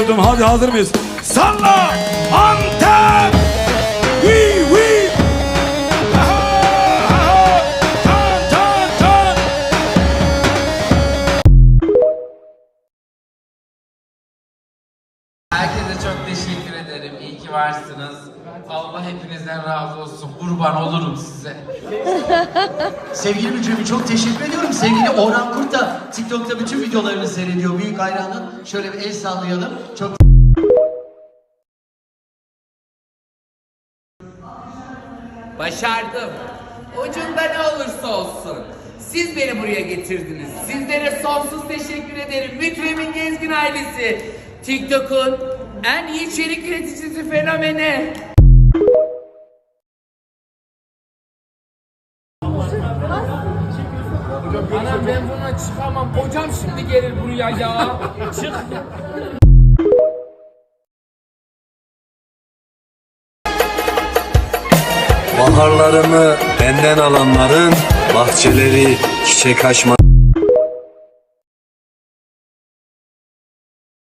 öldüm. Hadi hazır mıyız? Salla Antep! Tan, tan! Herkese çok teşekkür ederim. İyi ki varsınız. Allah hepinizden razı olsun. Kurban olurum size. Sevgili müdürüm çok teşekkür ediyorum. Sevgili Orhan Kurt da TikTok'ta bütün videolarını seyrediyor. Büyük hayranı. Şöyle bir el sallayalım. Çok Başardım. Ucunda ne olursa olsun. Siz beni buraya getirdiniz. Sizlere sonsuz teşekkür ederim. Mükremin Gezgin ailesi. TikTok'un en iyi içerik üreticisi fenomeni. Anam ben buna çıkamam. Hocam şimdi gelir buraya ya. Çık. Baharlarımı benden alanların bahçeleri çiçek açma.